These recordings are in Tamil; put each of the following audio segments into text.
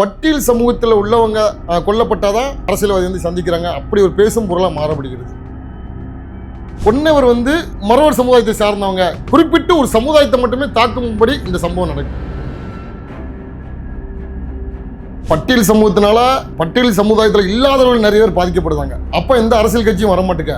பட்டியல் சமூகத்தில் உள்ளவங்க கொல்லப்பட்டாதான் அரசியல்வாதி வந்து சந்திக்கிறாங்க. அப்படி ஒரு பேசும் பொருளாக மாறப்படுகிறது. பொன்னவர் வந்து மறவர் சமுதாயத்தை சார்ந்தவங்க. குறிப்பிட்டு ஒரு சமுதாயத்தை மட்டுமே தாக்கும்படி இந்த சம்பவம் நடக்கும் பட்டியல் சமூகத்தினால பட்டியல் சமுதாயத்தில் இல்லாதவர்கள் நிறைய பேர் பாதிக்கப்படுறாங்க அப்போ எந்த அரசியல் கட்சியும் வர மாட்டேங்க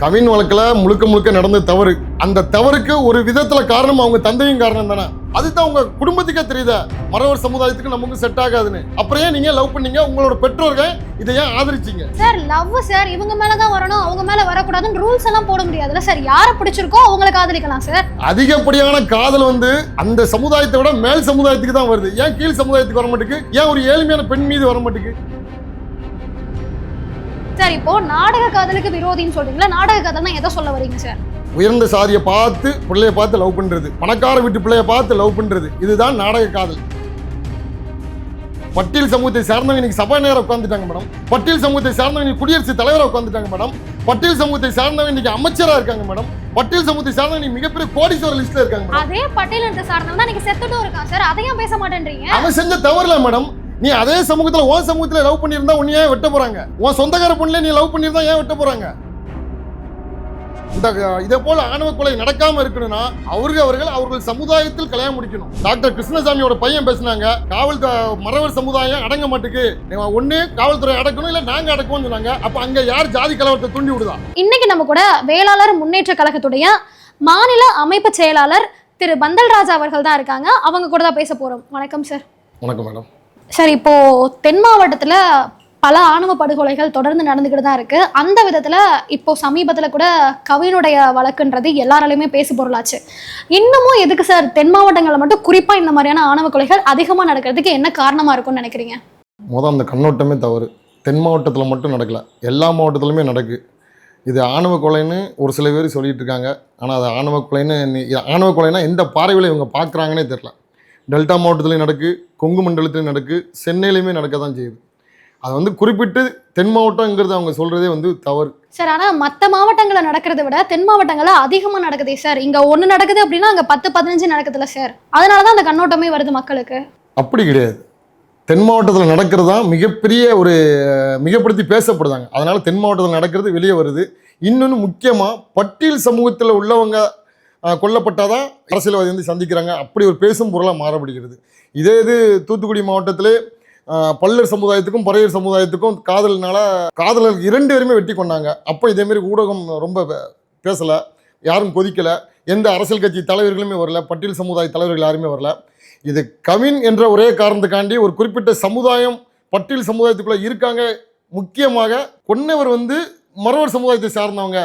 கவின் வழக்கில் முழுக்க முழுக்க நடந்த தவறு. அந்த தவறுக்கு ஒரு விதத்துல காரணம் அவங்க தந்தையும் காரணம் தானே. அதுதான் உங்க குடும்பத்துக்கே தெரியுதா. மறவர் சமுதாயத்துக்கு நமக்கு செட் ஆகாதுன்னு. அப்புறம் ஏன் நீங்க லவ் பண்ணீங்க? உங்களோட பெற்றோர்கள் இதை ஏன் ஆதரிச்சீங்க? சார் லவ் சார் இவங்க மேல தான் வரணும் அவங்க மேல வரக்கூடாதுன்னு ரூல்ஸ் எல்லாம் போட முடியாதுல்ல சார் யாரை பிடிச்சிருக்கோ அவங்கள காதலிக்கலாம் சார் அதிகப்படியான காதல் வந்து அந்த சமுதாயத்தை விட மேல் சமுதாயத்துக்கு தான் வருது. ஏன் கீழ் சமுதாயத்துக்கு வர மாட்டேங்குது? ஏன் ஒரு ஏழ்மையான பெண் மீது வர மாட்டேங்குது? சார் இப்போ நாடக காதலுக்கு விரோதின்னு சொல்றீங்களா? நாடக காதல்னா எதை சொல்ல வரீங்க சார்? உயர்ந்த சாதியை பார்த்து பிள்ளைய பார்த்து லவ் பண்றது. பணக்கார வீட்டு பிள்ளைய பார்த்து லவ் பண்றது. இதுதான் நாடக காதல். பட்டியல் சமூகத்தை சார்ந்தவங்க இன்னைக்கு சபாநாயகர் உட்காந்துட்டாங்க மேடம். பட்டியல் சமூகத்தை சார்ந்தவங்க குடியரசுத் தலைவராக உட்காந்துட்டாங்க மேடம். பட்டியல் சமூகத்தை சார்ந்தவங்க இன்னைக்கு அமைச்சரா இருக்காங்க மேடம். பட்டியல் சமூகத்தை சார்ந்தவங்க மிகப்பெரிய கோடீஸ்வரர் லிஸ்ட்ல இருக்காங்க அதே தான் நீங்க செத்துட்டும் இருக்கான் சார். அதையும் பேச மாட்டேன்றீங்க. அவன் செஞ்ச தவறுல மேடம் நீ அதே சமூகத்துல உன் சமூகத்துல லவ் பண்ணியிருந்தா உன்னை ஏன் வெட்ட போறாங்க? உன் சொந்தக்கார பொண்ணுல நீ லவ் பண்ணியிருந்தா ஏன் வெட்ட போறாங்க? இந்த இதே போல ஆணவ கொலை நடக்காம இருக்கணும்னா அவர்கள் அவர்கள் அவர்கள் சமுதாயத்தில் கல்யாணம் முடிக்கணும். டாக்டர் கிருஷ்ணசாமியோட பையன் பேசினாங்க காவல் மறவர் சமுதாயம் அடங்க மாட்டுக்கு. ஒண்ணு காவல்துறை அடக்கணும் இல்ல நாங்க அடக்குவோம்னு சொன்னாங்க. அப்ப அங்க யார் ஜாதி கலவரத்தை தூண்டி விடுதா? இன்னைக்கு நம்ம கூட வேளாளர் முன்னேற்ற கழகத்துடைய மாநில அமைப்பு செயலாளர் திரு பந்தல்ராஜா அவர்கள் தான் இருக்காங்க. அவங்க கூட தான் பேச போறோம். வணக்கம் சார் வணக்கம் மேடம் சார் இப்போ தென் மாவட்டத்துல பல ஆணவ படுகொலைகள் தொடர்ந்து நடந்துக்கிட்டு தான் இருக்கு. அந்த விதத்துல இப்போ சமீபத்துல கூட கவினுடைய வழக்குன்றது எல்லாராலையுமே பேசு பொருளாச்சு. இன்னமும் எதுக்கு சார் தென் மாவட்டங்களில் மட்டும் குறிப்பா இந்த மாதிரியான ஆணவ கொலைகள் அதிகமா நடக்கிறதுக்கு என்ன காரணமா இருக்கும்னு நினைக்கிறீங்க? முதல் அந்த கண்ணோட்டமே தவறு. தென் மாவட்டத்தில் மட்டும் நடக்கல. எல்லா மாவட்டத்திலுமே நடக்கு. இது ஆணவ கொலைன்னு ஒரு சில பேர் சொல்லிட்டு இருக்காங்க. ஆனால் அது ஆணவ கொலைன்னு ஆணவ கொலைன்னா எந்த பார்வையில் இவங்க பார்க்குறாங்கன்னே தெரில டெல்டா மாவட்டத்துலையும் நடக்கு கொங்கு மண்டலத்துலையும் நடக்கு சென்னையிலையுமே நடக்க தான் செய்யுது. அது வந்து குறிப்பிட்டு தென் மாவட்டங்கிறது அவங்க சொல்கிறதே வந்து தவறு. சார் ஆனா மத்த மாவட்டங்கள்ல நடக்கிறத விட தென் மாவட்டங்கள்ல அதிகமா நடக்குதே சார். இங்க ஒண்ணு நடக்குது அப்படின்னா அங்க பத்து பதினஞ்சு நடக்குதுல்ல சார். அதனாலதான் அந்த கண்ணோட்டமே வருது மக்களுக்கு. அப்படி கிடையாது. தென் மாவட்டத்தில் நடக்கிறது தான் மிகப்பெரிய ஒரு மிகப்படுத்தி பேசப்படுதாங்க அதனால் தென் மாவட்டத்தில் நடக்கிறது வெளியே வருது. இன்னொன்று முக்கியமாக பட்டியல் சமூகத்தில் உள்ளவங்க கொல்லப்பட்டால் தான் அரசியல்வாதி வந்து சந்திக்கிறாங்க. அப்படி ஒரு பேசும் பொருளாக மாறப்படுகிறது. இதே இது தூத்துக்குடி மாவட்டத்திலே பல்லர் சமுதாயத்துக்கும் பறையர் சமுதாயத்துக்கும் காதல்னால காதலர்கள் இரண்டு பேருமே வெட்டி கொண்டாங்க. அப்போ இதேமாரி ஊடகம் ரொம்ப பேசலை. யாரும் கொதிக்கலை. எந்த அரசியல் கட்சி தலைவர்களுமே வரல. பட்டியல் சமுதாய தலைவர்கள் யாருமே வரல. இது கவின் என்ற ஒரே காரணத்துக்காண்டி ஒரு குறிப்பிட்ட சமுதாயம் பட்டியல் சமுதாயத்துக்குள்ளே இருக்காங்க. முக்கியமாக கொன்னவர் வந்து மறவர் சமுதாயத்தை சார்ந்தவங்க.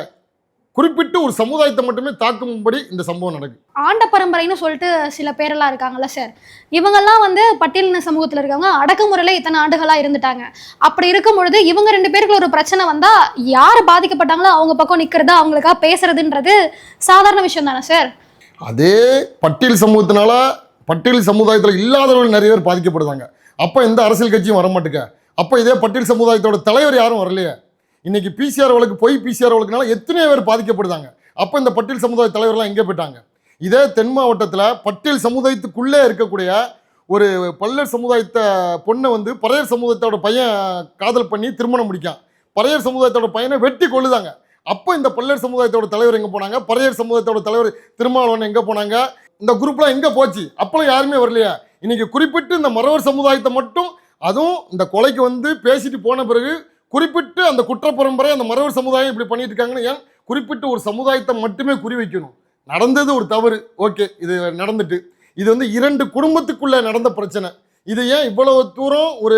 குறிப்பிட்டு ஒரு சமுதாயத்தை மட்டுமே தாக்கும்படி இந்த சம்பவம் நடக்குது ஆண்ட பரம்பரைன்னு சொல்லிட்டு சில பேரெல்லாம் இருக்காங்கல்ல சார் இவங்கெல்லாம் வந்து பட்டியலின சமூகத்துல இருக்கவங்க அடக்குமுறையில இத்தனை ஆண்டுகளா இருந்துட்டாங்க. அப்படி இருக்கும் பொழுது இவங்க ரெண்டு பேருக்குள்ள ஒரு பிரச்சனை வந்தா யார் பாதிக்கப்பட்டாங்களோ அவங்க பக்கம் நிக்கிறதா அவங்களுக்கா பேசுறதுன்றது சாதாரண விஷயம் தானே சார் அதே பட்டியல் சமூகத்தினால பட்டியல் சமுதாயத்தில் இல்லாதவர்கள் நிறைய பேர் பாதிக்கப்படுதாங்க அப்போ எந்த அரசியல் கட்சியும் வர மாட்டேங்க அப்போ இதே பட்டியல் சமுதாயத்தோட தலைவர் யாரும் வரலையே. இன்னைக்கு பிசிஆர் வழக்கு போய் பிசிஆர் வழக்குனால எத்தனையோ பேர் பாதிக்கப்படுதாங்க. அப்போ இந்த பட்டியல் சமுதாய தலைவர்லாம் எங்கே போயிட்டாங்க? இதே தென் மாவட்டத்தில் பட்டியல் சமுதாயத்துக்குள்ளே இருக்கக்கூடிய ஒரு பல்லர் சமுதாயத்தை பொண்ணை வந்து பறையர் சமுதாயத்தோட பையன் காதல் பண்ணி திருமணம் முடிக்கான். பறையர் சமுதாயத்தோட பையனை வெட்டி கொள்ளுதாங்க அப்போ இந்த பல்லர் சமுதாயத்தோட தலைவர் எங்கே போனாங்க? பறையர் சமுதாயத்தோட தலைவர் திருமாவளவன் எங்கே போனாங்க? இந்த குரூப்லாம் எங்கே போச்சு? அப்போலாம் யாருமே வரலையா. இன்னைக்கு குறிப்பிட்டு இந்த மறவர் சமுதாயத்தை மட்டும் அதுவும் இந்த கொலைக்கு வந்து பேசிட்டு போன பிறகு குறிப்பிட்டு அந்த குற்ற பரம்பரை அந்த மறவர் சமுதாயம் இப்படி பண்ணிட்டு இருக்காங்கன்னு ஏன் குறிப்பிட்டு ஒரு சமுதாயத்தை மட்டுமே குறி வைக்கணும்? நடந்தது ஒரு தவறு. ஓகே இது நடந்துட்டு. இது வந்து இரண்டு குடும்பத்துக்குள்ளே நடந்த பிரச்சனை. இது ஏன் இவ்வளவு தூரம் ஒரு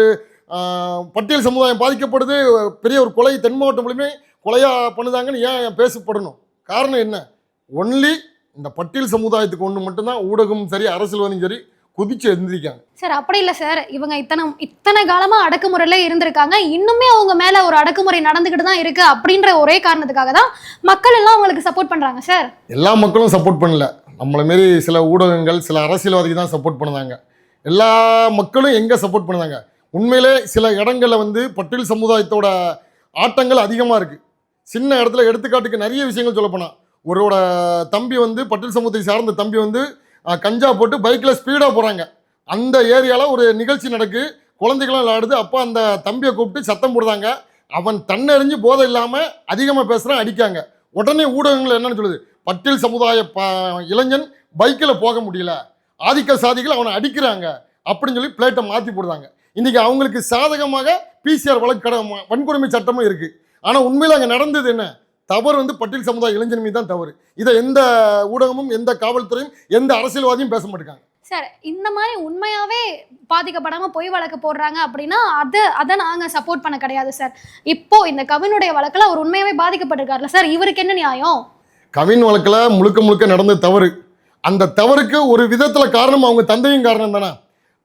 பட்டியல் சமுதாயம் பாதிக்கப்படுது? பெரிய ஒரு கொலை தென் மாவட்டம் கொலையாக பண்ணுதாங்கன்னு ஏன் பேசப்படணும்? காரணம் என்ன? ஒன்லி இந்த பட்டியல் சமுதாயத்துக்கு ஒன்று மட்டும்தான். ஊடகமும் சரி அரசியல்வாதியும் சரி குதிச்சு எழுந்திருக்காங்க சார் அப்படி இல்லை சார். இவங்க இத்தனை இத்தனை காலமா அடக்குமுறையில இருந்திருக்காங்க. இன்னுமே அவங்க மேல ஒரு அடக்குமுறை நடந்துகிட்டு தான் இருக்கு அப்படின்ற ஒரே காரணத்துக்காக தான் மக்கள் எல்லாம் அவங்களுக்கு சப்போர்ட் பண்றாங்க சார். எல்லா மக்களும் சப்போர்ட் பண்ணல. நம்மளை மாரி சில ஊடகங்கள் சில அரசியல்வாதிகள் தான் சப்போர்ட் பண்ணுதாங்க எல்லா மக்களும் எங்கே சப்போர்ட் பண்ணுதாங்க உண்மையிலே சில இடங்களில் வந்து பட்டியல் சமுதாயத்தோட ஆட்டங்கள் அதிகமாக இருக்குது சின்ன இடத்துல எடுத்துக்காட்டுக்கு நிறைய விஷயங்கள் சொல்லப்போனால் ஒருவோட தம்பி வந்து பட்டியல் சமூகத்தை சார்ந்த தம்பி வந்து கஞ்சா போட்டு பைக்கில் ஸ்பீடாக போகிறாங்க அந்த ஏரியாவில் ஒரு நிகழ்ச்சி நடக்கு. குழந்தைகளும் விளையாடுது. அப்போ அந்த தம்பியை கூப்பிட்டு சத்தம் போடுறாங்க. அவன் தன்னறிஞ்சு போதை இல்லாமல் அதிகமாக பேசுகிறான் அடிக்காங்க. உடனே ஊடகங்கள் என்னன்னு சொல்லுது? பட்டியல் சமுதாய ப இளைஞன் பைக்கில் போக முடியல. ஆதிக்க சாதிகள் அவனை அடிக்கிறாங்க. அப்படின்னு சொல்லி பிளேட்டை மாற்றி போடுறாங்க. இன்றைக்கி அவங்களுக்கு சாதகமாக பிசிஆர் வழக்கு கட வன்கொடுமை சட்டமும் இருக்குது ஆனால் உண்மையில் அங்கே நடந்தது என்ன? தவறு வந்து பட்டியல் சமுதாய இளைஞன் மீது தான் தவறு. இதை எந்த ஊடகமும் எந்த காவல்துறையும் எந்த அரசியல்வாதியும் பேச மாட்டாங்க சார் இந்த மாதிரி உண்மையாவே பாதிக்கப்படாம பொய் வழக்கு போடுறாங்க அப்படின்னா அதை அதை நாங்க சப்போர்ட் பண்ண கிடையாது சார். இப்போ இந்த கவினுடைய வழக்குல அவர் உண்மையாவே பாதிக்கப்பட்டிருக்காருல்ல சார். இவருக்கு என்ன நியாயம்? கவின் வழக்கில் முழுக்க முழுக்க நடந்த தவறு. அந்த தவறுக்கு ஒரு விதத்தில் காரணம் அவங்க தந்தையும் காரணம் தானே?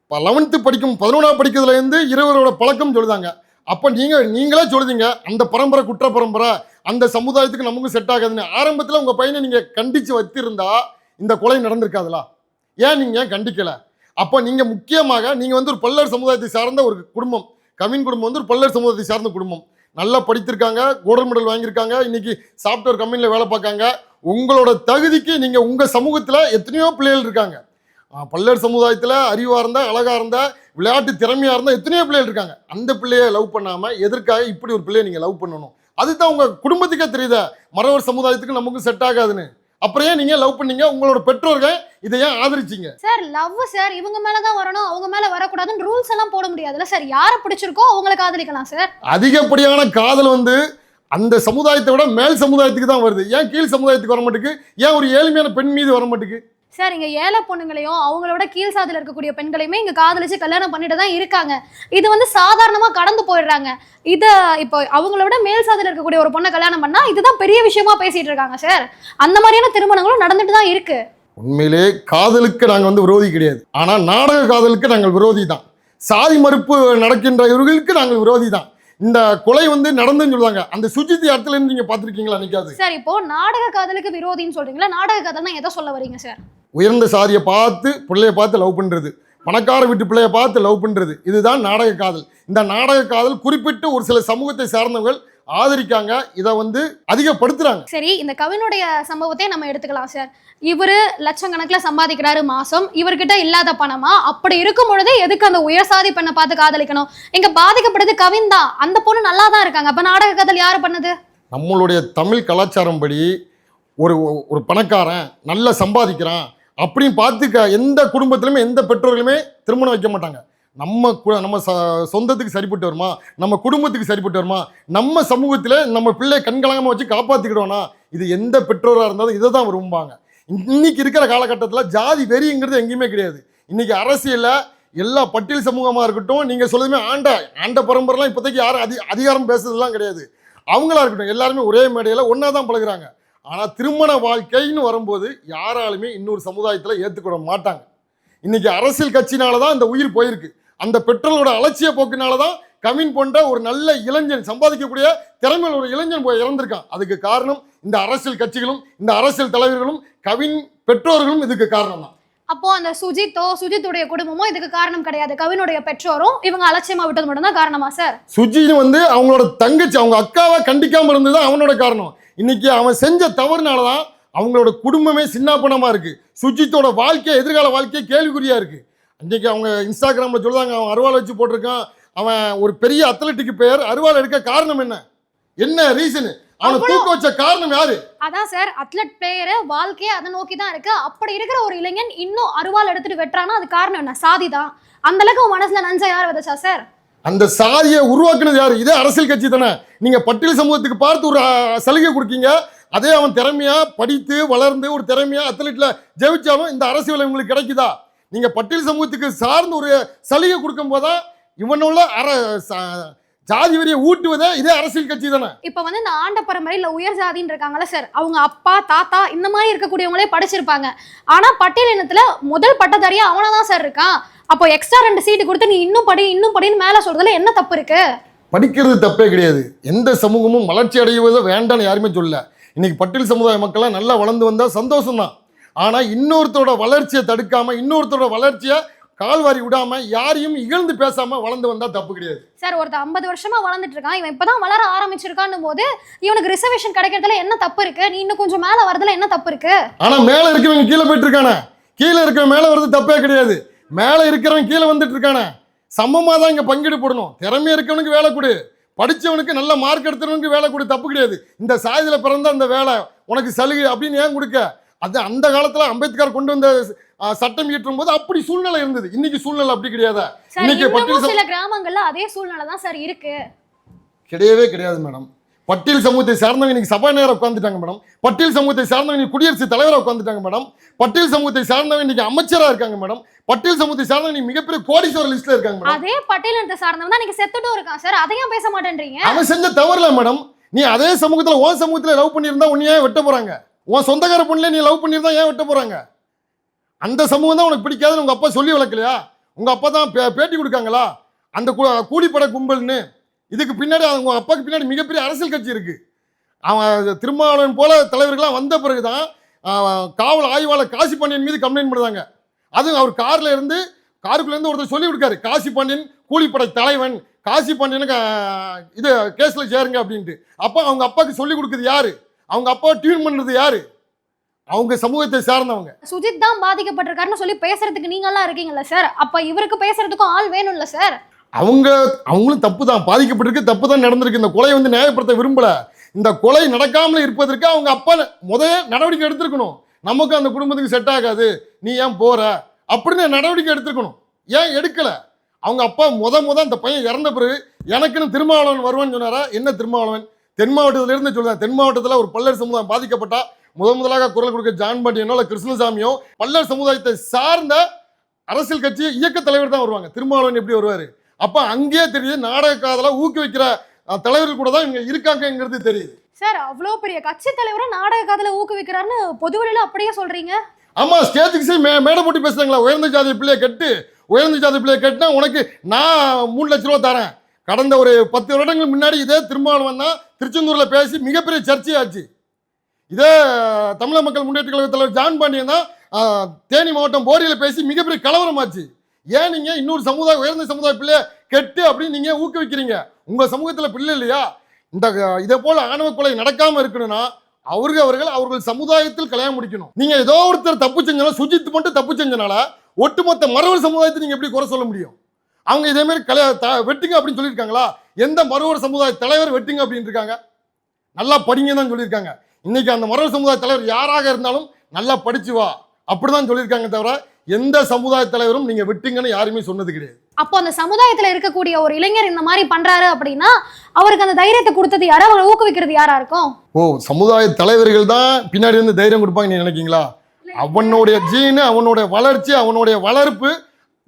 இப்போ லெவன்த்து படிக்கும் பதினொன்றாவது படிக்கிறதுலேருந்து இருவரோட பழக்கம் சொல்லுதாங்க. அப்போ நீங்கள் நீங்களே சொல்லுதீங்க அந்த பரம்பரை குற்ற பரம்பரை அந்த சமுதாயத்துக்கு நமக்கும் செட் ஆகாதுன்னு. ஆரம்பத்தில் உங்கள் பையனை நீங்கள் கண்டித்து வச்சிருந்தா இந்த கொலை நடந்திருக்காதுலா? ஏன் நீங்கள் ஏன் கண்டிக்கலை? அப்போ நீங்கள் முக்கியமாக நீங்கள் வந்து ஒரு பல்லர் சமுதாயத்தை சார்ந்த ஒரு குடும்பம். கவின் குடும்பம் வந்து ஒரு பல்லர் சமுதாயத்தை சார்ந்த குடும்பம். நல்லா படித்திருக்காங்க கோல்டன் மெடல் வாங்கியிருக்காங்க இன்னைக்கு சாஃப்ட்வேர் கம்பெனியில் வேலை பார்க்காங்க. உங்களோட தகுதிக்கு நீங்கள் உங்கள் சமூகத்தில் எத்தனையோ பிள்ளைகள் இருக்காங்க. பல்லர் சமுதாயத்தில் அறிவாக இருந்தால் அழகாக இருந்தால் விளையாட்டு திறமையாக இருந்தால் எத்தனையோ பிள்ளைகள் இருக்காங்க. அந்த பிள்ளையை லவ் பண்ணாமல் எதற்காக இப்படி ஒரு பிள்ளையை நீங்கள் லவ் பண்ணணும்? அதுதான் உங்கள் குடும்பத்துக்கே தெரியுதா. மறவர் சமுதாயத்துக்கு நமக்கும் செட் ஆகாதுன்னு. அப்புறம் ஏன் நீங்கள் லவ் பண்ணீங்க? உங்களோட பெற்றோர்கள் இதை ஏன் ஆதரிச்சீங்க? சார் லவ் சார் இவங்க மேல தான் வரணும் அவங்க மேல வரக்கூடாதுன்னு ரூல்ஸ் எல்லாம் போட முடியாதுல்ல சார் யாரை பிடிச்சிருக்கோ அவங்களை காதலிக்கலாம் சார் அதிகப்படியான காதல் வந்து அந்த சமுதாயத்தை விட மேல் சமுதாயத்துக்கு தான் வருது. ஏன் கீழ் சமுதாயத்துக்கு வர மாட்டேங்குது? ஏன் ஒரு ஏழ்மையான பெண் மீது வர மாட்டேங்குது? சார் இங்க ஏழை பொண்ணுங்களையும் அவங்களோட கீழ் சாதியில் இருக்கக்கூடிய பெண்களையுமே இங்க காதலிச்சு கல்யாணம் பண்ணிட்டு தான் இருக்காங்க. இது வந்து சாதாரணமா கடந்து போயிடுறாங்க. இத இப்போ அவங்களோட மேல் சாதியில் இருக்கக்கூடிய ஒரு பொண்ணை கல்யாணம் பண்ணா இதுதான் பெரிய விஷயமா பேசிட்டு இருக்காங்க சார். அந்த மாதிரியான திருமணங்களும் நடந்துட்டு தான் இருக்கு. உண்மையிலே காதலுக்கு நாங்கள் வந்து விரோதி கிடையாது. ஆனால் நாடக காதலுக்கு நாங்கள் விரோதி தான். சாதி மறுப்பு நடக்கின்ற இவர்களுக்கு நாங்கள் விரோதி தான். இந்த கொலை வந்து நடந்துன்னு சொல்லுவாங்க அந்த சுஜித் இடத்துல இருந்து நீங்கள் பார்த்துருக்கீங்களா நிற்காது சார் இப்போ நாடக காதலுக்கு விரோதின்னு சொல்றீங்களா? நாடக காதல்னா எதை சொல்ல வரீங்க சார்? உயர்ந்த சாதியை பார்த்து பிள்ளைய பார்த்து லவ் பண்ணுறது பணக்கார வீட்டு பிள்ளைய பார்த்து லவ் பண்ணுறது இதுதான் நாடக காதல். இந்த நாடக காதல் குறிப்பிட்டு ஒரு சில சமூகத்தை சார்ந்தவர்கள் ஆதரிக்காங்க இதை வந்து அதிகப்படுத்துறாங்க. சரி இந்த கவினுடைய சம்பவத்தை நம்ம எடுத்துக்கலாம் சார் இவரு லட்சக்கணக்கில் சம்பாதிக்கிறாரு மாசம். இவர்கிட்ட இல்லாத பணமா? அப்படி இருக்கும் பொழுது எதுக்கு அந்த உயர் சாதி பெண்ணை பார்த்து காதலிக்கணும்? இங்க பாதிக்கப்படுறது கவின் தான். அந்த பொண்ணு நல்லா தான் இருக்காங்க. அப்ப நாடக காதல் யாரு பண்ணது? நம்மளுடைய தமிழ் கலாச்சாரம் படி ஒரு ஒரு பணக்காரன் நல்லா சம்பாதிக்கிறான். அப்படின்னு பார்த்துக்க எந்த குடும்பத்திலுமே எந்த பெற்றோர்களுமே திருமணம் வைக்க மாட்டாங்க. நம்ம நம்ம ச சொந்தத்துக்கு சரிப்பட்டு வருமா? நம்ம குடும்பத்துக்கு சரிப்பட்டு வருமா? நம்ம சமூகத்தில் நம்ம பிள்ளை கண்கலங்கமாக வச்சு காப்பாற்றிக்கிடுவோனா இது எந்த பெற்றோராக இருந்தாலும் இதை தான் விரும்புவாங்க. இன்னைக்கு இருக்கிற காலகட்டத்தில் ஜாதி வெறிங்கிறது எங்கேயுமே கிடையாது. இன்னைக்கு அரசியலில் எல்லா பட்டியல் சமூகமாக இருக்கட்டும் நீங்கள் சொல்லுதுமே ஆண்ட ஆண்ட பரம்பரைலாம் இப்போதைக்கு யாரும் அதி அதிகாரம் பேசுறதுலாம் கிடையாது. அவங்களா இருக்கட்டும் எல்லாருமே ஒரே மேடையில் ஒன்றா தான் பழகுறாங்க. ஆனால் திருமண வாழ்க்கைன்னு வரும்போது யாராலுமே இன்னொரு சமுதாயத்தில் ஏற்றுக்கொள்ள மாட்டாங்க. இன்னைக்கு அரசியல் கட்சினால தான் இந்த உயிர் போயிருக்கு. அந்த பெற்றோரோட அலட்சிய போக்கினால தான் கவின் போன்ற ஒரு நல்ல இளைஞன் சம்பாதிக்கக்கூடிய திறமையில் ஒரு இளைஞன் போய் இறந்திருக்கான். அதுக்கு காரணம் இந்த அரசியல் கட்சிகளும் இந்த அரசியல் தலைவர்களும் கவின் பெற்றோர்களும் இதுக்கு காரணம் தான் அப்போ அந்த சுஜித்தோ சுஜித்துடைய குடும்பமோ இதுக்கு காரணம் கிடையாது. கவினுடைய பெற்றோரும் இவங்க அலட்சியமா விட்டது மட்டும்தான் காரணமா சார் சுஜின்னு வந்து அவங்களோட தங்கச்சி அவங்க அக்காவை கண்டிக்காம இருந்தது தான் அவனோட காரணம். இன்னைக்கு அவன் செஞ்ச தவறுனால தான் அவங்களோட குடும்பமே சின்னாப்பனமா இருக்கு. சுஜித்தோட வாழ்க்கை எதிர்கால வாழ்க்கையே கேள்விக்குறியா இருக்கு. இன்னைக்கு அவங்க இன்ஸ்டாகிராமில் சொல்லுவாங்க அவன் அருவாள் வச்சு போட்டிருக்கான். அவன் ஒரு பெரிய அத்லட்டிக் பெயர் அருவாள் எடுக்க காரணம் என்ன? என்ன ரீசன் அவனை தூக்க வச்ச காரணம் யாரு? அதான் சார் அத்லட் பிளேயரு வாழ்க்கையே அதை நோக்கி தான் இருக்கு. அப்படி இருக்கிற ஒரு இளைஞன் இன்னும் அருவாள் எடுத்துட்டு வெட்டுறான்னா அது காரணம் என்ன? சாதி தான். அந்த அளவுக்கு மனசுல நஞ்சா யார் விதைச்சா சார் அந்த சாதியை உருவாக்குனது யாரு? இதே அரசியல் கட்சி தானே. நீங்க பட்டியல் சமூகத்துக்கு பார்த்து ஒரு சலுகை கொடுக்கீங்க. அதே அவன் திறமையா படித்து வளர்ந்து ஒரு திறமையா அத்லெட்ல ஜெயிச்சாலும் இந்த அரசியல் உங்களுக்கு கிடைக்குதா? நீங்க பட்டியல் சமூகத்துக்கு சார்ந்து ஒரு சலுகை கொடுக்கும் போதுதான் இவனுள்ள அர ஜாதி வரியை ஊட்டுவதே இதே அரசியல் கட்சி தானே? இப்போ வந்து இந்த ஆண்ட பரம்பரையில் உயர் ஜாதின்னு இருக்காங்கல்ல சார் அவங்க அப்பா தாத்தா இந்த மாதிரி இருக்கக்கூடியவங்களே படிச்சிருப்பாங்க. ஆனா பட்டியல் இனத்துல முதல் பட்டதாரியா அவனா தான் சார் இருக்கான். அப்போ எக்ஸ்ட்ரா ரெண்டு சீட்டு கொடுத்து நீ இன்னும் படி இன்னும் படின்னு மேல சொல்றதுல என்ன தப்பு இருக்கு? படிக்கிறது தப்பே கிடையாது. எந்த சமூகமும் வளர்ச்சி அடைவதை வேண்டாம்னு யாருமே சொல்லல. இன்னைக்கு பட்டியல் சமுதாய மக்கள்லாம் நல்லா வளர்ந்து வந்தா சந்தோஷம்தான். ஆனா இன்னொருத்தரோட வளர்ச்சியை தடுக்காம இன்னொருத்தரோட வளர்ச்சியை கால்வாரி விடாம யாரையும் இகழ்ந்து பேசாம வளர்ந்து வந்தா தப்பு கிடையாது. சார் ஒருத்தர் ஐம்பது வருஷமா வளர்ந்துட்டு இருக்கான். இவன் இப்பதான் வளர ஆரம்பிச்சிருக்கான்னும் போது இவனுக்கு ரிசர்வேஷன் கிடைக்கிறதுல என்ன தப்பு இருக்கு? நீ இன்னும் கொஞ்சம் மேல வரதுல என்ன தப்பு இருக்கு? ஆனா மேல இருக்கவங்க கீழே போயிட்டு இருக்கானே கீழே இருக்க மேல வர்றது தப்பே கிடையாது. மேலே இருக்கிறவன் கீழே வந்துட்டு இருக்கானே சமமாக தான் இங்கே பங்கீடு போடணும். திறமை இருக்கவனுக்கு வேலை கொடு. படிச்சவனுக்கு நல்ல மார்க் எடுத்தவனுக்கு வேலை கொடு. தப்பு கிடையாது. இந்த சாதியில் பிறந்த அந்த வேலை உனக்கு சலுகை அப்படின்னு ஏன் கொடுக்க? அது அந்த காலத்தில் அம்பேத்கர் கொண்டு வந்த சட்டம் இயற்றும் போது அப்படி சூழ்நிலை இருந்தது. இன்னைக்கு சூழ்நிலை அப்படி கிடையாதா. இன்னைக்கு பட்டியல் சில கிராமங்கள்ல அதே சூழ்நிலை தான் சார் இருக்கு. கிடையவே கிடையாது மேடம். பட்டியல் சமூகத்தை சார்ந்தவங்க இன்னைக்கு சபாநாயகர் உட்காந்துட்டாங்க மேடம். பட்டியல் சமூகத்தை சார்ந்தவங்க இன்னைக்கு குடியரசுத் தலைவராக உட்காந்துட்டாங்க மேடம். பட்டியல் சமூகத்தை சார்ந்தவங்க இன்னைக்கு அமைச்சராக இருக்காங்க மேடம். பட்டியல் சமூகத்தை சார்ந்தவங்க இன்னைக்கு மிகப்பெரிய கோடீஸ்வரர் லிஸ்ட்ல இருக்காங்க மேடம். அதே பட்டியலினத்தை சார்ந்தவன் தான் நீங்க செத்துட்டும் இருக்கான் சார். அதையும் பேச மாட்டேன்றீங்க? அவன் செஞ்ச தவறுல மேடம். நீ அதே சமூகத்துல உன் சமூகத்துல லவ் பண்ணியிருந்தா உன்னை ஏன் வெட்ட போறாங்க. உன் சொந்தக்கார பொண்ணுல நீ லவ் பண்ணியிருந்தா ஏன் விட்டு போகிறாங்க அந்த சமூகம் தான் உனக்கு பிடிக்காதுன்னு உங்கள் அப்பா சொல்லி வளர்க்கலையா? உங்கள் அப்பா தான் பே- பேட்டி கொடுக்காங்களா? அந்த கூ- கூலிப்பட கும்பல்னு. இதுக்கு பின்னாடி அவங்க அப்பாவுக்கு பின்னாடி மிகப்பெரிய அரசியல் கட்சி இருக்குது அவன் திருமாவளவன் போல தலைவர்கள்லாம் வந்த பிறகு தான் காவல் ஆய்வாளர் காசி பாண்டியன் மீது கம்ப்ளைண்ட் பண்ணுறாங்க. அதுவும் அவர் கார்ல இருந்து காருக்குள்ளேருந்து ஒருத்தர் சொல்லி கொடுக்காரு. காசி பாண்டியன் கூலிப்படை தலைவன் காசி பாண்டியனுக்கு இது கேஸில் சேருங்க அப்படின்ட்டு. அப்போ அவங்க அப்பாவுக்கு சொல்லி கொடுக்குது யாரு? அவங்க அப்பா டியூன் பண்ணுறது யாரு? அவங்க சமூகத்தை சார்ந்தவங்க. சுஜித் தான் பாதிக்கப்பட்டிருக்காருன்னு சொல்லி பேசுறதுக்கு நீங்க எல்லாம் இருக்கீங்கல்ல சார் அப்ப இவருக்கு பேசுறதுக்கும் ஆள் வேணும்ல சார் அவங்க அவங்களும் தப்பு தான் பாதிக்கப்பட்டிருக்கு தப்பு தான் நடந்திருக்கு. இந்த கொலை வந்து நியாயப்படுத்த விரும்பல. இந்த கொலை நடக்காமல் இருப்பதற்கு அவங்க அப்பா முதல்ல நடவடிக்கை எடுத்திருக்கணும். நமக்கு அந்த குடும்பத்துக்கு செட் ஆகாது. நீ ஏன் போற? அப்படின்னு நடவடிக்கை எடுத்திருக்கணும். ஏன் எடுக்கல? அவங்க அப்பா முத முத அந்த பையன் இறந்த பிறகு எனக்குன்னு திருமாவளவன் வருவான்னு சொன்னாரா? என்ன திருமாவளவன்? தென் மாவட்டத்துல இருந்து சொல்லுவேன் தென் மாவட்டத்தில் ஒரு பல்லர் சமுதாயம் பாதிக்கப்பட்டா முத முதலாக குரல் கொடுக்க ஜான் பாண்டியனோ இல்லை கிருஷ்ணசாமியோ பல்லர் சமுதாயத்தை சார்ந்த அரசியல் கட்சி இயக்க தலைவர் தான் வருவாங்க. திருமாவளவன் எப்படி வருவாரு? அப்ப அங்கேயே தெரியுது நாடக காதல ஊக்குவிக்கிற தலைவர்கள் கூட தான் இவங்க இருக்காங்கங்கிறது தெரியுது. சார் அவ்வளோ பெரிய கட்சி தலைவரை நாடக காதல ஊக்குவிக்கிறாருன்னு பொதுவெளியில அப்படியே சொல்றீங்க? ஆமா ஸ்டேஜுக்கு சரி மே மேடை போட்டு பேசுறாங்களா? உயர்ந்த ஜாதி பிள்ளைய கட்டு உயர்ந்த ஜாதி பிள்ளைய கட்டினா உனக்கு நான் மூணு லட்ச ரூபா தரேன். கடந்த ஒரு பத்து வருடங்கள் முன்னாடி இதே திருமாவளவன் தான் திருச்செந்தூரில் பேசி மிகப்பெரிய சர்ச்சையாச்சு. இதே தமிழக மக்கள் முன்னேற்ற கழக தலைவர் ஜான் பாண்டியன் தான் தேனி மாவட்டம் போரியில் பேசி மிகப்பெரிய கலவரமாச்சு. ஏன் நீங்கள் இன்னொரு சமுதாய உயர்ந்த சமுதாய பிள்ளைய கெட்டு அப்படின்னு நீங்கள் ஊக்குவிக்கிறீங்க? உங்கள் சமூகத்தில் பிள்ளை இல்லையா? இந்த இதே போல் ஆணவ கொலை நடக்காமல் இருக்கணும்னா அவர்கள் அவர்கள் அவர்கள் சமுதாயத்தில் கல்யாணம் முடிக்கணும். நீங்கள் ஏதோ ஒருத்தர் தப்பு செஞ்சாலும் சுஜித் மட்டும் தப்பு செஞ்சனால ஒட்டுமொத்த மறவர் சமுதாயத்தை நீங்கள் எப்படி குறை சொல்ல முடியும்? அவங்க இதே மாதிரி கல்யா வெட்டுங்க அப்படின்னு சொல்லியிருக்காங்களா? எந்த மறவர் சமுதாய தலைவர் வெட்டுங்க அப்படின்னு இருக்காங்க நல்லா படிங்க தான் சொல்லியிருக்காங்க. இன்னைக்கு அந்த மறவர் சமுதாய தலைவர் யாராக இருந்தாலும் நல்லா படிச்சு வா. அப்படிதான் சொல்லியிருக்காங்க தவிர எந்த சமுதாய தலைவரும் நீங்க வெட்டுங்கன்னு யாருமே சொன்னது கிடையாது. அப்போ அந்த சமுதாயத்துல இருக்கக்கூடிய ஒரு இளைஞர் இந்த மாதிரி பண்றாரு அப்படின்னா அவருக்கு அந்த தைரியத்தை கொடுத்தது யாரா? அவரை ஊக்குவிக்கிறது யாரா இருக்கும்? ஓ சமுதாய தலைவர்கள் தான் பின்னாடி வந்து தைரியம் கொடுப்பாங்க நீ நினைக்கீங்களா அவனுடைய ஜீனு அவனுடைய வளர்ச்சி அவனுடைய வளர்ப்பு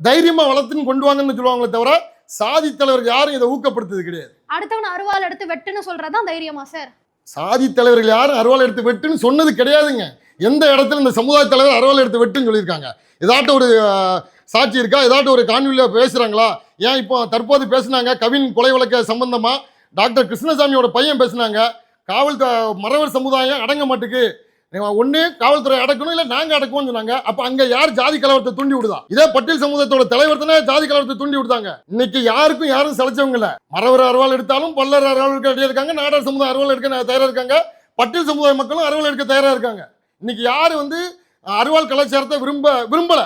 தைரியமா வளர்த்துன்னு கொண்டு வாங்கன்னு சொல்லுவாங்களே தவிர சாதி தலைவர்கள் யாரும் இதை ஊக்கப்படுத்துறது கிடையாது. அடுத்தவன் அருவாள் எடுத்து வெட்டுன்னு சொல்றதுதான் தைரியமா சார் சாதி தலைவர்கள் யாரும் அருவாள் எடுத்து வெட்டுன்னு சொன்னது கிடையாதுங்க. எந்த இடத்துல இந்த சமுதாய தலைவர் அருவாள் எடுத்து வெட்டுன்னு சொல்லியிருக்காங்க? ஏதாட்டும் ஒரு சாட்சி இருக்கா? ஏதாட்டும் ஒரு காணொலியில் பேசுகிறாங்களா ஏன் இப்போ தற்போது பேசுனாங்க? கவின் கொலை வழக்க சம்பந்தமா டாக்டர் கிருஷ்ணசாமியோட பையன் பேசுனாங்க. காவல் மறவர் சமுதாயம் அடங்க மாட்டுக்கு. ஒன்று காவல்துறை அடக்கணும் இல்லை நாங்கள் அடக்குவோம்னு சொன்னாங்க. அப்போ அங்கே யார் ஜாதி கலவரத்தை தூண்டி விடுதா? இதே பட்டியல் சமூகத்தோட தலைவர் தானே ஜாதி கலவரத்தை தூண்டி விடுதாங்க? இன்னைக்கு யாருக்கும் யாரும் சளைச்சவங்க இல்ல. மறவர் அறுவாள் எடுத்தாலும் பல்லர் அறுவாள் எடுக்க இருக்காங்க நாடார் சமுதாயம் அறுவாள் எடுக்க தயாரா இருக்காங்க. பட்டியல் சமுதாய மக்களும் அருவாள் எடுக்க தயாரா இருக்காங்க. இன்னைக்கு யாரு வந்து அருவாள் கலாச்சாரத்தை விரும்ப விரும்பல?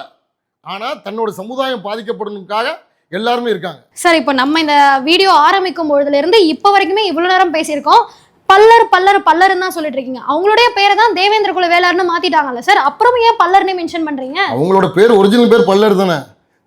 ஆனா தன்னோட சமுதாயம் பாதிக்கப்படணுக்காக எல்லாருமே இருக்காங்க. சார் இப்போ நம்ம இந்த வீடியோ ஆரம்பிக்கும் பொழுதுல இருந்து இப்போ வரைக்குமே இவ்வளவு நேரம் பேசியிருக்கோம். பல்லர் பல்லர் பல்லர்னு தான் சொல்லிட்டு இருக்கீங்க. அவங்களுடைய பேரை தான் தேவேந்திர குல வேளார்னு மாத்திட்டாங்கல்ல சார். அப்புறம் ஏன் பல்லர்னு மென்ஷன் பண்றீங்க? அவங்களோட பேர் ஒரிஜினல் பேர் பல்லர் தானே.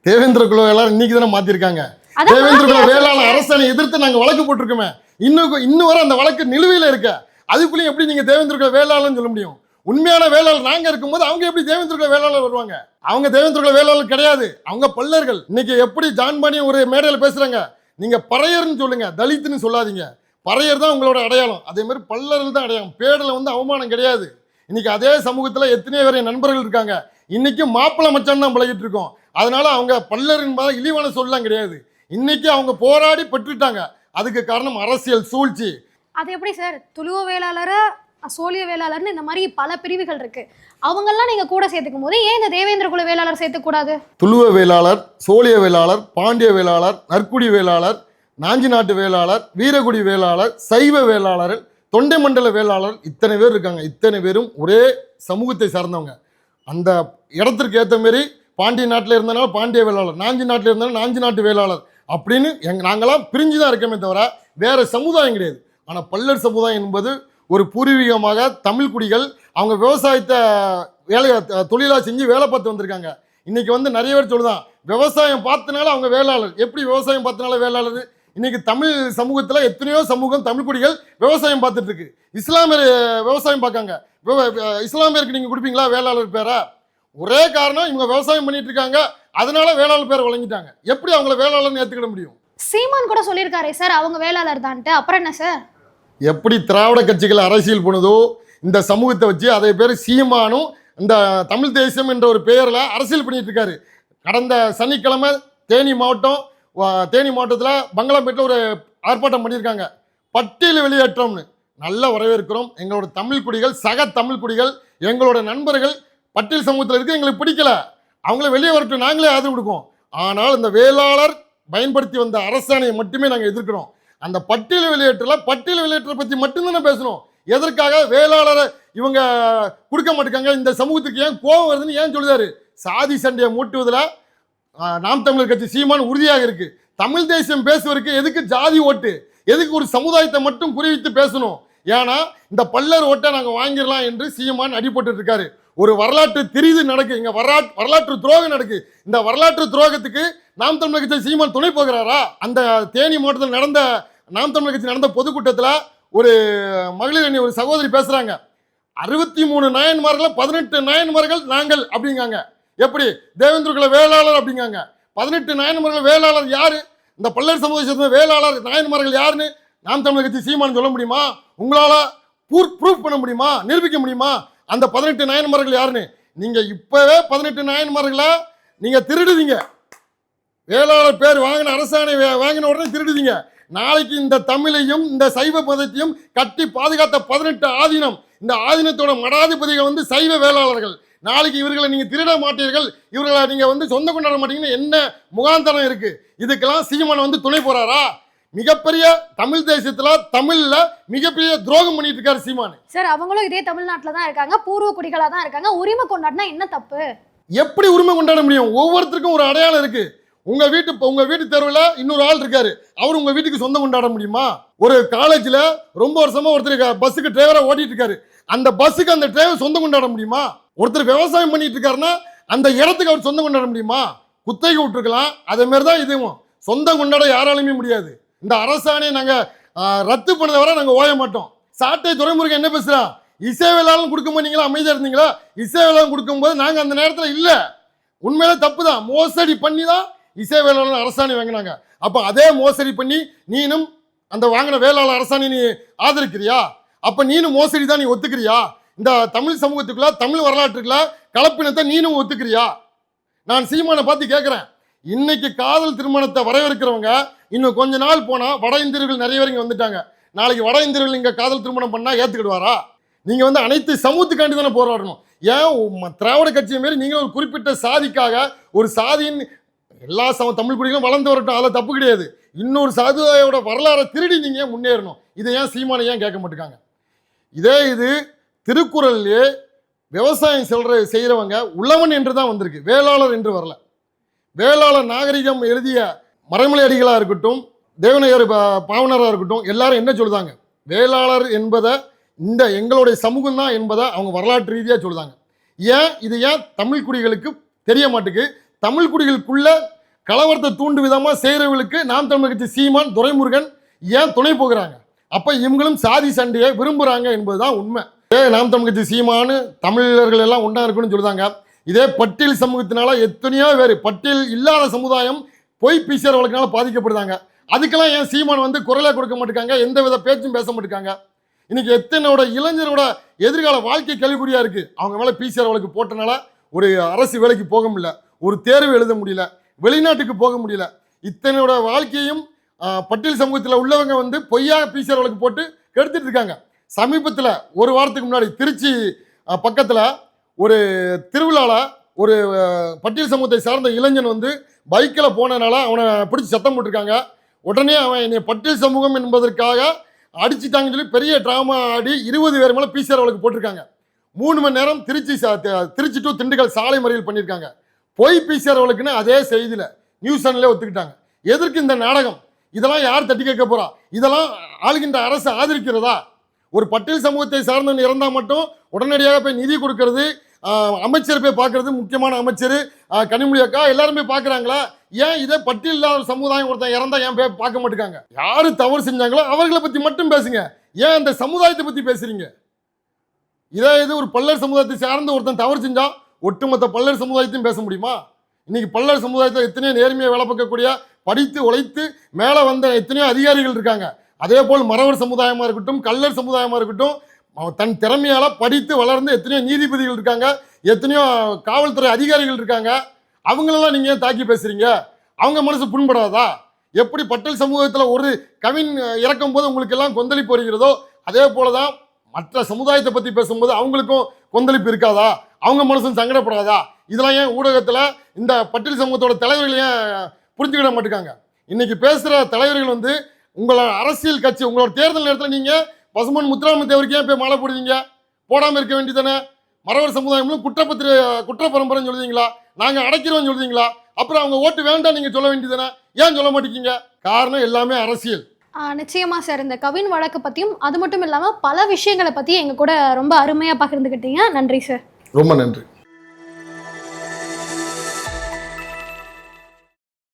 தேவேந்திர குல எல்லாரும் இன்னைக்கு தானே மாத்திருக்காங்க. தேவேந்திர குல வேளாளர் அரசனை எதிர்த்து நாங்க வழக்கு போட்டிருக்கோமே. இன்னும் இன்னும் வரை அந்த வழக்கு நிலுவையில இருக்க. அதுக்குள்ளேயும் எப்படி நீங்க தேவேந்திர குல வேளாளர்னு சொல்ல முடியும்? உண்மையான வேளாளர் நாங்க இருக்கும்போது அவங்க எப்படி தேவேந்திர குல வேளாளர் வருவாங்க? அவங்க தேவேந்திர குல வேளாளர் கிடையாது. அவங்க பல்லர்கள். இன்னைக்கு எப்படி ஜான் ஒரு மேடையில் பேசுறாங்க? நீங்க பறையர்னு சொல்லுங்க தலித்துன்னு சொல்லாதீங்க. பறையர் தான் உங்களோட அடையாளம். அதே மாதிரி பல்லர்கள் தான் அடையாளம். பேடல வந்து அவமானம் கிடையாது. இன்னைக்கு அதே சமூகத்துல எத்தனையோ பேர் நண்பர்கள் இருக்காங்க. இன்னைக்கு மாப்பிள்ளை மச்சான் தான் பழகிட்டு இருக்கோம். அதனால அவங்க பல்லர் என்பதை இழிவான சொல்லலாம் கிடையாது. இன்னைக்கு அவங்க போராடி பெற்றுட்டாங்க. அதுக்கு காரணம் அரசியல் சூழ்ச்சி. அது எப்படி சார்? துளுவ வேளாளரை சோழிய வேளாளர்னு இந்த மாதிரி பல பிரிவுகள் இருக்கு. அவங்கெல்லாம் நீங்க கூட சேர்த்துக்கும் போது ஏன் இந்த தேவேந்திர குல வேளாளர் சேர்த்துக்கூடாது? துளுவ வேளாளர் சோழிய வேளாளர் பாண்டிய வேளாளர் நற்குடி வேளாளர் நாஞ்சி நாட்டு வேளாளர் வீரகுடி வேளாளர் சைவ வேளாளர் தொண்டை மண்டல வேளாளர் இத்தனை பேர் இருக்காங்க. இத்தனை பேரும் ஒரே சமூகத்தை சார்ந்தவங்க. அந்த இடத்திற்கு ஏற்ற மாரி பாண்டிய நாட்டில் இருந்தனால பாண்டிய வேளாளர் நாஞ்சி நாட்டில் இருந்தாலும் நாஞ்சி நாட்டு வேளாளர் அப்படின்னு எங் நாங்களாம் பிரிஞ்சு தான் இருக்கோமே தவிர வேறு சமுதாயம் கிடையாது. ஆனால் பல்லர் சமுதாயம் என்பது ஒரு பூர்வீகமாக தமிழ் குடிகள் அவங்க விவசாயத்தை வேலையை தொழிலாக செஞ்சு வேலை பார்த்து வந்திருக்காங்க. இன்றைக்கி வந்து நிறைய பேர் சொல்லுதான் விவசாயம் பார்த்தனால அவங்க வேளாளர். எப்படி விவசாயம் பார்த்தனால வேளாளர்? இன்னைக்கு தமிழ் சமூகத்தில் எத்தனையோ சமூகம் தமிழ் குடிகள் விவசாயம் பார்த்துட்டு இருக்கு. இஸ்லாமியர் விவசாயம் பார்க்காங்க. இஸ்லாமியருக்கு நீங்கள் கொடுப்பீங்களா? வேளாளர் பேரா? ஒரே காரணம் இவங்க விவசாயம் பண்ணிட்டு இருக்காங்க. அதனால வேளாளர் பேரை வழங்கிட்டாங்க. எப்படி அவங்கள வேளாளர்னு ஏற்றுக்கிட முடியும்? சீமான் கூட சொல்லியிருக்காரே சார் அவங்க வேளாளர் தான்ட்டு. அப்புறம் என்ன சார்? எப்படி திராவிட கட்சிகள் அரசியல் பண்ணுதோ இந்த சமூகத்தை வச்சு அதே பேர் சீமானும் இந்த தமிழ் தேசம் என்ற ஒரு பெயரில் அரசியல் பண்ணிட்டு இருக்காரு. கடந்த சனிக்கிழமை தேனி மாவட்டம் தேனி மாவட்டத்தில் பங்களாம்பேட்டில் ஒரு ஆர்ப்பாட்டம் பண்ணியிருக்காங்க. பட்டியல் வெளியேற்றம்னு. நல்ல வரவேற்கிறோம். எங்களோட தமிழ் குடிகள் சக தமிழ் குடிகள் எங்களோட நண்பர்கள் பட்டியல் சமூகத்தில் இருக்கு எங்களுக்கு பிடிக்கல. அவங்கள வெளியே வரட்டும் நாங்களே ஆதரவு கொடுக்கோம் ஆனால் இந்த வேளாளர் பயன்படுத்தி வந்த அரசாணையை மட்டுமே நாங்கள் எதிர்க்கிறோம். அந்த பட்டியல் வெளியேற்றல பட்டியல் வெளியேற்றத்தை பற்றி மட்டும்தானே பேசணும். எதற்காக வேளாளரை இவங்க கொடுக்க மாட்டேங்காங்க? இந்த சமூகத்துக்கு ஏன் கோபம் வருதுன்னு ஏன் சொல்லுதாரு? சாதி சண்டையை மூட்டுவதில் நாம் தமிழர் கட்சி சீமான் உறுதியாக இருக்கு. தமிழ் தேசியம் பேசுவதற்கு எதுக்கு ஜாதி ஓட்டு? எதுக்கு ஒரு சமுதாயத்தை மட்டும் குறிவித்து பேசணும்? ஏன்னா இந்த பல்லர் ஓட்டை நாங்கள் வாங்கிடலாம் என்று சீமான் அடிபட்டு இருக்காரு ஒரு வரலாற்று திரிது நடக்கு இங்க வரலாற்று வரலாற்று துரோகம் நடக்கு. இந்த வரலாற்று துரோகத்துக்கு நாம் தமிழர் கட்சி சீமான் துணை போகிறாரா? அந்த தேனி மாவட்டத்தில் நடந்த நாம் தமிழர் கட்சி நடந்த பொதுக்கூட்டத்தில் ஒரு மகளிர் அணி ஒரு சகோதரி பேசுறாங்க. அறுபத்தி மூணு நாயன்மார்கள் பதினெட்டு நாயன்மார்கள் நாங்கள் அப்படிங்காங்க. எப்படி? தேவேந்திரகுல வேளாளர் அப்படிங்காங்க. பதினெட்டு நாயன்மார்கள் வேளாளர் யாரு? இந்த பல்லர் சமூக வேளாளர் நாயன்மார்கள் யாருன்னு நாம் தமிழர் கட்சி சீமான் சொல்ல முடியுமா? உங்களால ப்ரூஃப் பண்ண முடியுமா? நிரூபிக்க முடியுமா? அந்த பதினெட்டு நாயன்மார்கள் யாருன்னு? நீங்க இப்பவே பதினெட்டு நாயன்மார்களை நீங்க திருடுதீங்க. வேளாளர் பேர் வாங்கின அரசாணை வாங்கின உடனே திருடுதீங்க. நாளைக்கு இந்த தமிழையும் இந்த சைவ மதத்தையும் கட்டி பாதுகாத்த பதினெட்டு ஆதீனம். இந்த ஆதீனத்தோட மடாதிபதிகள் வந்து சைவ வேளாளர்கள். நாளைக்கு இவர்களை நீங்க திருட மாட்டீர்கள். இவர்களை நீங்க வந்து சொந்த கொண்டாட மாட்டீங்கன்னு என்ன முகாந்தரம் இருக்கு? இதுக்கெல்லாம் சீமான் வந்து துணை போறாரா? மிகப்பெரிய தமிழ் தேசத்துல தமிழ்ல மிகப்பெரிய துரோகம் பண்ணிட்டு இருக்காரு சீமான். சார் அவங்களும் இதே தமிழ்நாட்டுல தான் இருக்காங்க. பூர்வ குடிகளா தான் இருக்காங்க. உரிமை கொண்டாடினா என்ன தப்பு? எப்படி உரிமை கொண்டாட முடியும்? ஒவ்வொருத்தருக்கும் ஒரு அடையாளம் இருக்கு. உங்க வீட்டு உங்க வீட்டு தெருவில் இன்னொரு ஆள் இருக்காரு. அவர் உங்க வீட்டுக்கு சொந்தம் கொண்டாட முடியுமா? ஒரு காலேஜ்ல ரொம்ப வருஷமா ஒருத்தர் பஸ்ஸுக்கு டிரைவரா ஓட்டிட்டு இருக்காரு. அந்த பஸ்ஸுக்கு அந்த டிரைவர் சொந்தம் கொண்டாட முடியுமா? ஒருத்தர் விவசாயம் பண்ணிட்டு இருக்காருன்னா அந்த இடத்துக்கு அவர் சொந்தம் கொண்டாட முடியுமா? குத்தகைக்கு விட்டுருக்கலாம். அதே மாதிரி தான் இதுவும். சொந்தம் கொண்டாட யாராலுமே முடியாது. இந்த அரசாணையை நாங்கள் ரத்து பண்ணதை வர நாங்கள் ஓய மாட்டோம். சாட்டை துறைமுருகன் என்ன பேசுகிறா இசை வேளாளம் கொடுக்கும்போது நீங்களா அமைதியாக இருந்தீங்களா? இசை வேளாளம் கொடுக்கும்போது நாங்கள் அந்த நேரத்தில் இல்லை. உண்மையிலே தப்பு தான் மோசடி பண்ணி தான் இசை வேளாளர் அரசாணை வாங்கினாங்க. அப்போ அதே மோசடி பண்ணி நீனும் அந்த வாங்கின வேளாளர் அரசாணை நீ ஆதரிக்கிறியா? அப்போ நீனும் மோசடி தான் நீ ஒத்துக்கிறியா? இந்த தமிழ் சமூகத்துக்குள்ள தமிழ் வரலாற்றுக்குள்ள கலப்பினத்தை நீனும் ஒத்துக்கிறியா? நான் சீமானை பார்த்து கேட்குறேன் இன்னைக்கு காதல் திருமணத்தை வரவேற்கிறவங்க இன்னும் கொஞ்ச நாள் போனால் வட இந்தியர்கள் நிறைய பேர் இங்கே வந்துட்டாங்க. நாளைக்கு வட இந்தியர்கள் இங்கே காதல் திருமணம் பண்ணால் ஏற்றுக்கிடுவாரா நீங்கள் வந்து அனைத்து சமூகத்துக்காண்டி தானே போராடணும். ஏன் திராவிட கட்சியை மாரி நீங்கள் ஒரு குறிப்பிட்ட சாதிக்காக ஒரு சாதியின் எல்லா சம தமிழ் குடிகளும் வளர்ந்து வரட்டும் அதில் தப்பு கிடையாது. இன்னொரு சாதியோட வரலாறை திருடி நீங்கள் ஏன் முன்னேறணும்? இதை ஏன் சீமானை ஏன் கேட்க மாட்டேங்காங்க? இதே இது திருக்குறள்லேயே விவசாயம் செல்ற செய்கிறவங்க உழவன் என்று தான் வந்திருக்கு. வேளாளர் என்று வரல. வேளாளர் நாகரிகம் எழுதிய மறைமலை அடிகளாக இருக்கட்டும் தேவநகர் பா- பாவனராக இருக்கட்டும் எல்லாரும் என்ன சொல்லுதாங்க? வேளாளர் என்பதை இந்த எங்களுடைய சமூகம் தான் என்பதை அவங்க வரலாற்று ரீதியாக சொல்லுதாங்க. ஏன்? இது ஏன் தமிழ் குடிகளுக்கு தெரிய மாட்டுக்கு தமிழ் குடிகளுக்குள்ள கலவரத்தை தூண்டு விதமாக செய்கிறவங்களுக்கு நாம் தமிழ் கட்சி சீமான் துரைமுருகன் ஏன் துணை போகிறாங்க? அப்போ இவங்களும் சாதி சண்டையை விரும்புகிறாங்க என்பதுதான் உண்மை. இதே நாம் தமிழ் கட்சி சீமானு தமிழர்கள் எல்லாம் ஒன்றா இருக்கணும்னு சொல்லுதாங்க. இதே பட்டியல் சமூகத்தினால எத்தனையோ பேர் பட்டியல் இல்லாத சமுதாயம் பொய் பிசிஆர் வழக்கினால பாதிக்கப்படுதாங்க. அதுக்கெல்லாம் ஏன் சீமான் வந்து குரலே கொடுக்க மாட்டேங்காங்க எந்த வித பேச்சும் பேச மாட்டேங்காங்க இன்னைக்கு எத்தனையோட இளைஞரோட எதிர்கால வாழ்க்கை கேள்விக்குறியா இருக்கு. அவங்க மேலே பிசிஆர் வழக்கு போட்டனால ஒரு அரசு வேலைக்கு போக முடியல ஒரு தேர்வு எழுத முடியல வெளிநாட்டுக்கு போக முடியல. இத்தனையோட வாழ்க்கையும் பட்டியல் சமூகத்தில் உள்ளவங்க வந்து பொய்யா பிசிஆர் வழக்கு போட்டு கெடுத்துட்டு இருக்காங்க. சமீபத்தில் ஒரு வாரத்துக்கு முன்னாடி திருச்சி பக்கத்தில் ஒரு திருவிழாவில் ஒரு பட்டியல் சமூகத்தை சார்ந்த இளைஞன் வந்து பைக்கில் போனதுனால அவனை பிடிச்சி சத்தம் போட்டிருக்காங்க. உடனே அவன் என்னை பட்டியல் சமூகம் என்பதற்காக அடிச்சிட்டாங்கன்னு சொல்லி பெரிய ட்ராமா ஆடி இருபது பேர் மேலே பிசிஆர் வழக்கு போட்டிருக்காங்க. மூணு மணி நேரம் திருச்சி திருச்சி டு திண்டுக்கல் சாலை மறியல் பண்ணியிருக்காங்க. பொய் பிசிஆர் வழக்குன்னு அதே செய்தியில் நியூஸ் சேனல்லே ஒத்துக்கிட்டாங்க. எதற்கு இந்த நாடகம்? இதெல்லாம் யார் தட்டி கேட்க போகிறா இதெல்லாம் ஆளுகின்ற அரசு ஆதரிக்கிறதா? ஒரு பட்டியல் சமூகத்தை சார்ந்தவன் இறந்தால் மட்டும் உடனடியாக போய் நிதி கொடுக்கறது அமைச்சர் போய் பார்க்கறது முக்கியமான அமைச்சர். கனிமொழி அக்கா எல்லாரும் போய் பார்க்குறாங்களா? ஏன் இதே பட்டியல் இல்லாத சமுதாயம் ஒருத்தன் இறந்தா ஏன் போய் பார்க்க மாட்டேங்காங்க? யார் தவறு செஞ்சாங்களோ அவர்களை பற்றி மட்டும் பேசுங்க. ஏன் அந்த சமுதாயத்தை பற்றி பேசுகிறீங்க இதே இது ஒரு பல்லர் சமுதாயத்தை சார்ந்து ஒருத்தன் தவறு செஞ்சால் ஒட்டுமொத்த பல்லர் சமுதாயத்தையும் பேச முடியுமா? இன்றைக்கி பல்லர் சமுதாயத்தில் எத்தனையோ நேர்மையை வேலை பார்க்கக்கூடிய படித்து உழைத்து மேலே வந்த எத்தனையோ அதிகாரிகள் இருக்காங்க. அதே போல் மறவர் சமுதாயமாக இருக்கட்டும் கல்லர் சமுதாயமாக இருக்கட்டும் அவன் தன் திறமையால் படித்து வளர்ந்து எத்தனையோ நீதிபதிகள் இருக்காங்க எத்தனையோ காவல்துறை அதிகாரிகள் இருக்காங்க. அவங்களெல்லாம் நீங்கள் ஏன் தாக்கி பேசுகிறீங்க அவங்க மனசு புண்படாதா? எப்படி பட்டல் சமூகத்தில் ஒரு கவின் இறக்கும் போது உங்களுக்கு எல்லாம் கொந்தளிப்பு வருகிறதோ அதே போல தான் மற்ற சமுதாயத்தை பற்றி பேசும்போது அவங்களுக்கும் கொந்தளிப்பு இருக்காதா? அவங்க மனசும் சங்கடப்படாதா? இதெல்லாம் ஏன் ஊடகத்தில் இந்த பட்டியல் சமூகத்தோட தலைவர்கள் ஏன் புரிஞ்சுக்கிட மாட்டேங்காங்க? இன்றைக்கி பேசுகிற தலைவர்கள் வந்து உங்களோட அரசியல் கட்சி உங்களோட தேர்தல் நேரத்தில் நீங்கள் பசுமன் முத்துராம தேவருக்கு ஏன் போய் மாலை போடுவீங்க? போடாமல் இருக்க வேண்டியதானே மறவர் சமுதாயம்லும் குற்றப்பத்திர குற்ற பரம்பரைன்னு சொல்லுவீங்களா? நாங்கள் அடைக்கிறோம்னு சொல்லுவீங்களா? அப்புறம் அவங்க ஓட்டு வேண்டாம் நீங்கள் சொல்ல வேண்டியதானே ஏன் சொல்ல மாட்டேங்கிங்க காரணம் எல்லாமே அரசியல். ஆ, நிச்சயமா சார். இந்த கவின் வழக்கு பத்தியும் அது மட்டும் இல்லாம பல விஷயங்களை பத்தி எங்க கூட ரொம்ப அருமையா பகிர்ந்துக்கிட்டீங்க நன்றி சார். ரொம்ப நன்றி.